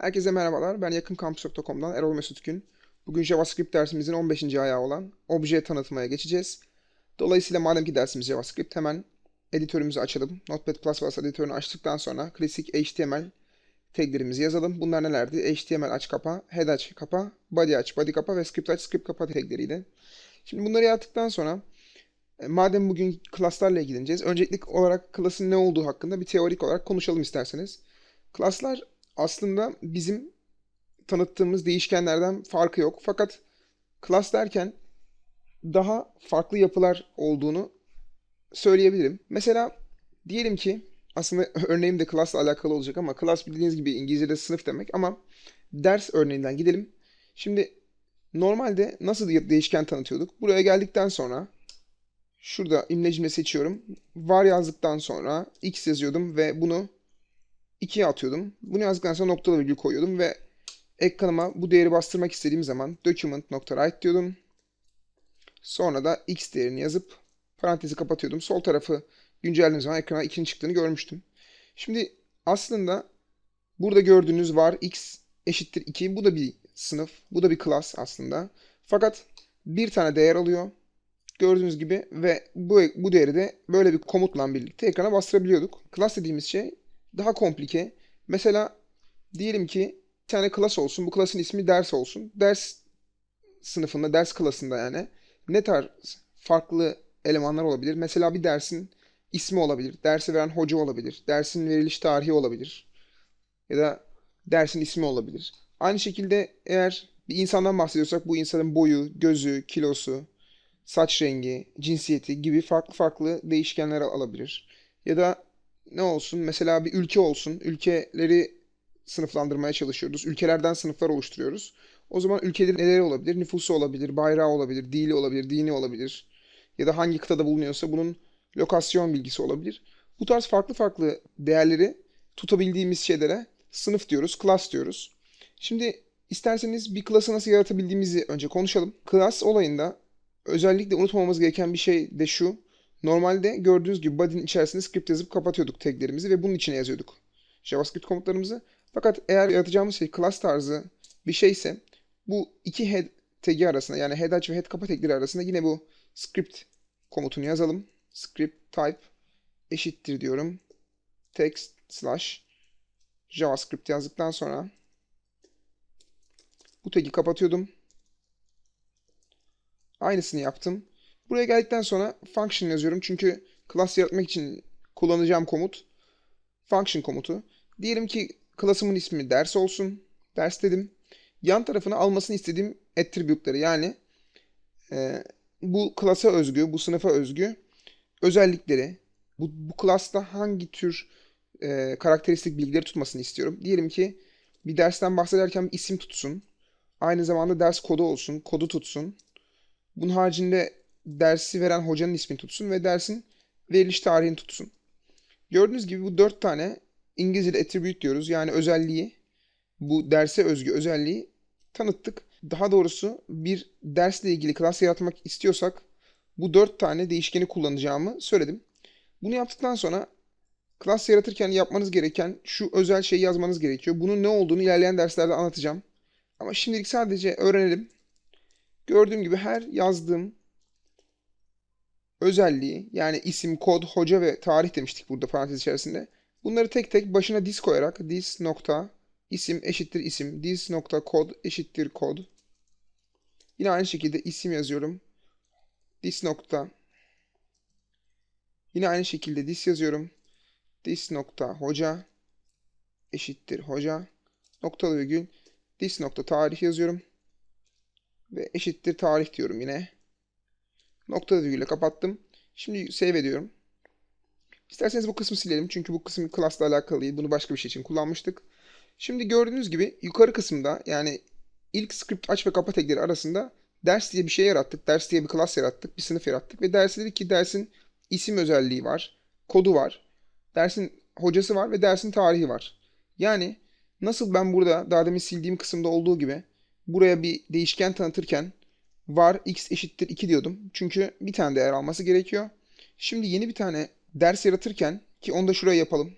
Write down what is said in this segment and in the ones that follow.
Herkese merhabalar. Ben yakınkampüs.com'dan Erol Mesut Gün. Bugün JavaScript dersimizin 15. ayağı olan obje tanıtmaya geçeceğiz. Dolayısıyla madem ki dersimiz JavaScript hemen editörümüzü açalım. Notepad++ editörünü açtıktan sonra klasik HTML taglerimizi yazalım. Bunlar nelerdi? HTML aç kapa, head aç kapa, body aç body kapa ve script aç script kapa tagleriydi. Şimdi bunları yaptıktan sonra e, madem bugün klaslarla ilgileneceğiz, öncelikli olarak klasın ne olduğu hakkında bir teorik olarak konuşalım isterseniz. Klaslar aslında bizim tanıttığımız değişkenlerden farkı yok. Fakat class derken daha farklı yapılar olduğunu söyleyebilirim. Mesela diyelim ki aslında örneğim de class'la alakalı olacak ama class bildiğiniz gibi İngilizce'de sınıf demek ama ders örneğinden gidelim. Şimdi normalde nasıl değişken tanıtıyorduk? Buraya geldikten sonra şurada imlecimle seçiyorum. Var yazdıktan sonra x yazıyordum ve bunu 2'ye atıyordum. Bunu yazdıktan sonra noktalı virgül koyuyordum ve ekranıma bu değeri bastırmak istediğim zaman document.write diyordum. Sonra da x değerini yazıp parantezi kapatıyordum. Sol tarafı güncellediğim zaman ekrana 2'nin çıktığını görmüştüm. Şimdi aslında burada gördüğünüz var x eşittir 2. Bu da bir sınıf. Bu da bir class aslında. Fakat bir tane değer alıyor. Gördüğünüz gibi ve bu, bu değeri de böyle bir komutla birlikte ekrana bastırabiliyorduk. Class dediğimiz şey daha komplike. Mesela diyelim ki bir tane class olsun. Bu class'ın ismi ders olsun. Ders sınıfında, ders klasında yani ne tarz farklı elemanlar olabilir? Mesela bir dersin ismi olabilir. Dersi veren hoca olabilir. Dersin veriliş tarihi olabilir. Ya da dersin ismi olabilir. Aynı şekilde eğer bir insandan bahsediyorsak bu insanın boyu, gözü, kilosu, saç rengi, cinsiyeti gibi farklı farklı değişkenler alabilir. Ya da ne olsun? Mesela bir ülke olsun. Ülkeleri sınıflandırmaya çalışıyoruz. Ülkelerden sınıflar oluşturuyoruz. O zaman ülkelerin neleri olabilir? Nüfusu olabilir, bayrağı olabilir, dili olabilir, dini olabilir. Ya da hangi kıtada bulunuyorsa bunun lokasyon bilgisi olabilir. Bu tarz farklı farklı değerleri tutabildiğimiz şeylere sınıf diyoruz, class diyoruz. Şimdi isterseniz bir class'ı nasıl yaratabildiğimizi önce konuşalım. Class olayında özellikle unutmamamız gereken bir şey de şu. Normalde gördüğünüz gibi body'nin içerisinde script yazıp kapatıyorduk taglerimizi ve bunun içine yazıyorduk JavaScript komutlarımızı. Fakat eğer yaratacağımız şey class tarzı bir şeyse bu iki head tagi arasında yani head aç ve head kapa tagleri arasında yine bu script komutunu yazalım. Script type eşittir diyorum. Text slash JavaScript yazdıktan sonra bu tagi kapatıyordum. Aynısını yaptım. Buraya geldikten sonra function yazıyorum. Çünkü class yaratmak için kullanacağım komut function komutu. Diyelim ki class'ımın ismi ders olsun. Ders dedim. Yan tarafına almasını istediğim attribute'ları yani e, bu class'a özgü, bu sınıfa özgü özellikleri, bu, bu class'ta hangi tür e, karakteristik bilgileri tutmasını istiyorum. Diyelim ki bir dersten bahsederken isim tutsun. Aynı zamanda ders kodu olsun, kodu tutsun. Bunun haricinde dersi veren hocanın ismini tutsun ve dersin veriliş tarihini tutsun. Gördüğünüz gibi bu dört tane İngilizce'de attribute diyoruz. Yani özelliği, bu derse özgü özelliği tanıttık. Daha doğrusu bir dersle ilgili klas yaratmak istiyorsak bu dört tane değişkeni kullanacağımı söyledim. Bunu yaptıktan sonra klas yaratırken yapmanız gereken şu özel şeyi yazmanız gerekiyor. Bunun ne olduğunu ilerleyen derslerde anlatacağım. Ama şimdilik sadece öğrenelim. Gördüğüm gibi her yazdığım özelliği yani isim, kod, hoca ve tarih demiştik burada parantez içerisinde. Bunları tek tek başına dis koyarak dis nokta isim eşittir isim, dis nokta kod eşittir kod. Yine aynı şekilde isim yazıyorum. Dis nokta. Yine aynı şekilde dis yazıyorum. Dis nokta hoca eşittir hoca. Noktalı virgül. Dis nokta tarih yazıyorum. Ve eşittir tarih diyorum yine. Nokta virgülle kapattım. Şimdi save ediyorum. İsterseniz bu kısmı silelim. Çünkü bu kısım class'la alakalı değil. Bunu başka bir şey için kullanmıştık. Şimdi gördüğünüz gibi yukarı kısımda yani ilk script aç ve kapa tagleri arasında ders diye bir şey yarattık. Ders diye bir class yarattık. Bir sınıf yarattık. Ve dersi dedik ki dersin isim özelliği var. Kodu var. Dersin hocası var ve dersin tarihi var. Yani nasıl ben burada daha demin sildiğim kısımda olduğu gibi buraya bir değişken tanıtırken var x eşittir 2 diyordum. Çünkü bir tane değer alması gerekiyor. Şimdi yeni bir tane ders yaratırken ki onu da şuraya yapalım.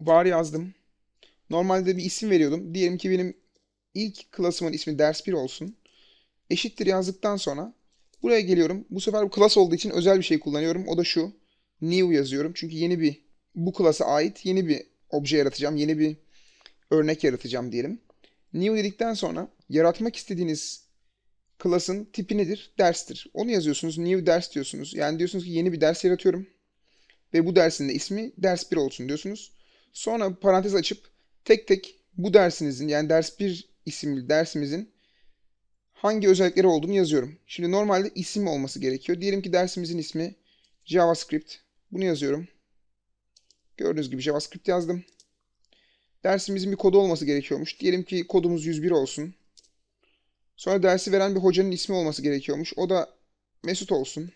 Var yazdım. Normalde bir isim veriyordum. Diyelim ki benim ilk klasımın ismi ders 1 olsun. Eşittir yazdıktan sonra buraya geliyorum. Bu sefer bu klas olduğu için özel bir şey kullanıyorum. O da şu. New yazıyorum. Çünkü yeni bir bu klasa ait yeni bir obje yaratacağım. Yeni bir örnek yaratacağım diyelim. New dedikten sonra yaratmak istediğiniz klasın tipi nedir? Derstir. Onu yazıyorsunuz. New ders diyorsunuz. Yani diyorsunuz ki yeni bir ders yaratıyorum. Ve bu dersin de ismi ders 1 olsun diyorsunuz. Sonra parantez açıp tek tek bu dersinizin yani ders 1 isimli dersimizin hangi özellikleri olduğunu yazıyorum. Şimdi normalde isim olması gerekiyor. Diyelim ki dersimizin ismi JavaScript. Bunu yazıyorum. Gördüğünüz gibi JavaScript yazdım. Dersimizin bir kodu olması gerekiyormuş. Diyelim ki kodumuz 101 olsun. Sonra dersi veren bir hocanın ismi olması gerekiyormuş. O da Mesut olsun.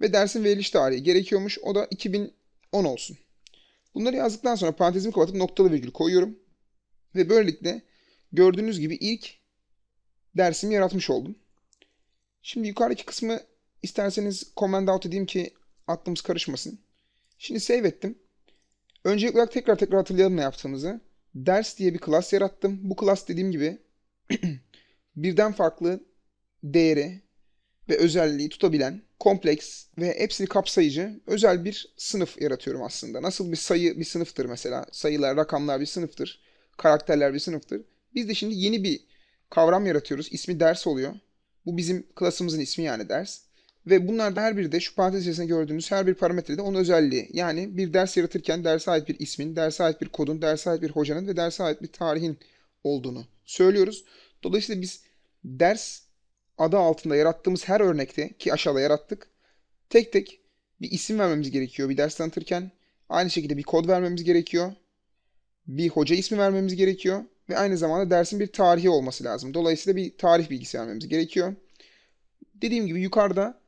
Ve dersin veriliş tarihi gerekiyormuş. O da 2010 olsun. Bunları yazdıktan sonra parantezimi kapatıp noktalı virgül koyuyorum. Ve böylelikle gördüğünüz gibi ilk dersimi yaratmış oldum. Şimdi yukarıdaki kısmı isterseniz comment out edeyim ki aklımız karışmasın. Şimdi save ettim. Öncelikli olarak tekrar tekrar hatırlayalım ne yaptığımızı. Ders diye bir class yarattım. Bu class dediğim gibi birden farklı değeri ve özelliği tutabilen, kompleks ve hepsini kapsayıcı özel bir sınıf yaratıyorum aslında. Nasıl bir sayı bir sınıftır mesela. Sayılar, rakamlar bir sınıftır. Karakterler bir sınıftır. Biz de şimdi yeni bir kavram yaratıyoruz. İsmi ders oluyor. Bu bizim klasımızın ismi yani ders. Ve bunlardan her biri de şu parantez içerisinde gördüğünüz her bir parametrede onun özelliği. Yani bir ders yaratırken derse ait bir ismin, derse ait bir kodun, derse ait bir hocanın ve derse ait bir tarihin olduğunu söylüyoruz. Dolayısıyla biz ders adı altında yarattığımız her örnekte ki aşağıda yarattık tek tek bir isim vermemiz gerekiyor bir ders tanıtırken. Aynı şekilde bir kod vermemiz gerekiyor. Bir hoca ismi vermemiz gerekiyor. Ve aynı zamanda dersin bir tarihi olması lazım. Dolayısıyla bir tarih bilgisi vermemiz gerekiyor. Dediğim gibi yukarıda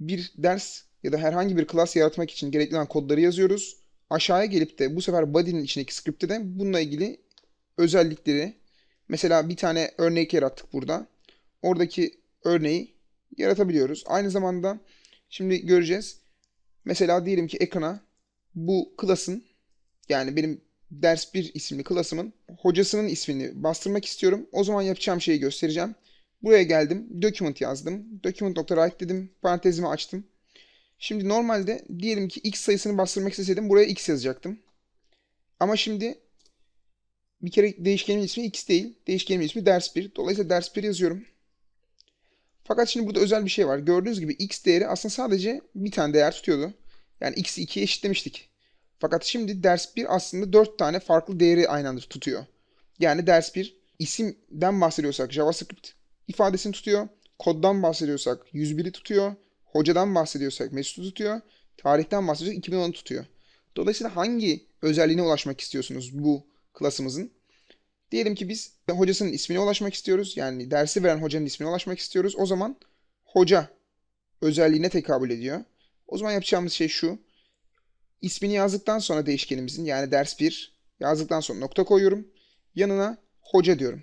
bir ders ya da herhangi bir klas yaratmak için gerekli olan kodları yazıyoruz. Aşağıya gelip de bu sefer body'nin içindeki script'te de bununla ilgili özellikleri mesela bir tane örnek yarattık burada. Oradaki örneği yaratabiliyoruz. Aynı zamanda şimdi göreceğiz. Mesela diyelim ki ekrana bu klasın yani benim ders 1 isimli klasımın hocasının ismini bastırmak istiyorum. O zaman yapacağım şeyi göstereceğim. Buraya geldim. Document yazdım. Document.write dedim. Parantezimi açtım. Şimdi normalde diyelim ki x sayısını bastırmak isteseydim buraya x yazacaktım. Ama şimdi bir kere değişkenimin ismi x değil. Değişkenimin ismi ders 1. Dolayısıyla ders 1 yazıyorum. Fakat şimdi burada özel bir şey var. Gördüğünüz gibi x değeri aslında sadece bir tane değer tutuyordu. Yani x'i 2'ye eşitlemiştik. Fakat şimdi ders 1 aslında 4 tane farklı değeri aynı anda tutuyor. Yani ders 1 isimden bahsediyorsak JavaScript ifadesini tutuyor. Koddan bahsediyorsak 101'i tutuyor. Hocadan bahsediyorsak Mesut'u tutuyor. Tarihten bahsediyorsak 2010'u tutuyor. Dolayısıyla hangi özelliğine ulaşmak istiyorsunuz bu klasımızın? Diyelim ki biz hocasının ismine ulaşmak istiyoruz. Yani dersi veren hocanın ismine ulaşmak istiyoruz. O zaman hoca özelliğine tekabül ediyor. O zaman yapacağımız şey şu. İsmini yazdıktan sonra değişkenimizin yani ders 1 yazdıktan sonra nokta koyuyorum. Yanına hoca diyorum.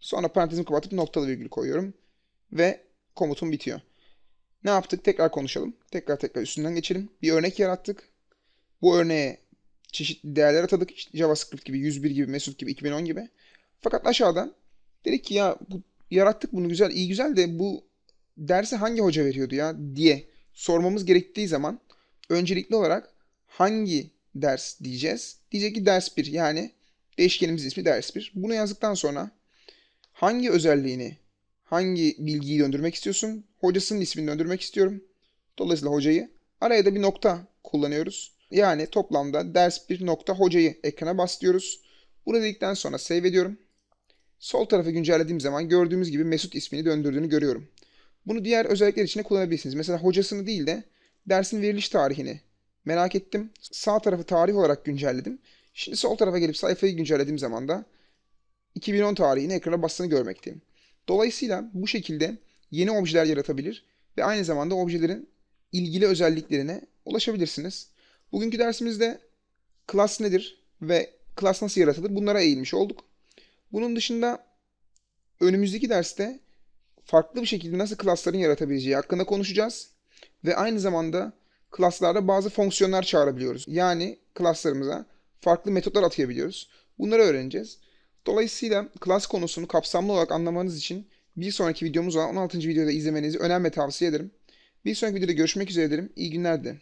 Sonra parantezimi kapatıp noktalı virgül koyuyorum. Ve komutum bitiyor. Ne yaptık? Tekrar konuşalım. Tekrar tekrar üstünden geçelim. Bir örnek yarattık. Bu örneğe çeşitli değerler atadık. İşte JavaScript gibi, 101 gibi, Mesut gibi, 2010 gibi. Fakat aşağıdan dedik ki ya bu, yarattık bunu güzel, iyi güzel de bu dersi hangi hoca veriyordu ya diye sormamız gerektiği zaman öncelikli olarak hangi ders diyeceğiz. Diyecek ki ders 1 yani değişkenimiz ismi ders 1. Bunu yazdıktan sonra hangi özelliğini, hangi bilgiyi döndürmek istiyorsun? Hocasının ismini döndürmek istiyorum. Dolayısıyla hocayı. Araya da bir nokta kullanıyoruz. Yani toplamda ders 1 nokta hocayı ekrana bastırıyoruz. Bunu dedikten sonra save ediyorum. Sol tarafı güncellediğim zaman gördüğümüz gibi Mesut ismini döndürdüğünü görüyorum. Bunu diğer özellikler için kullanabilirsiniz. Mesela hocasını değil de dersin veriliş tarihini merak ettim. Sağ tarafı tarih olarak güncelledim. Şimdi sol tarafa gelip sayfayı güncellediğim zaman da 2010 tarihini ekrana bastığını görmekteyim. Dolayısıyla bu şekilde yeni objeler yaratabilir ve aynı zamanda objelerin ilgili özelliklerine ulaşabilirsiniz. Bugünkü dersimizde class nedir ve class nasıl yaratılır bunlara eğilmiş olduk. Bunun dışında önümüzdeki derste farklı bir şekilde nasıl class'ların yaratabileceği hakkında konuşacağız. Ve aynı zamanda class'larda bazı fonksiyonlar çağırabiliyoruz. Yani class'larımıza farklı metotlar atayabiliyoruz. Bunları öğreneceğiz. Dolayısıyla class konusunu kapsamlı olarak anlamanız için bir sonraki videomuz olan 16. videoda izlemenizi önem ve tavsiye ederim. Bir sonraki videoda görüşmek üzere derim. İyi günler dilerim.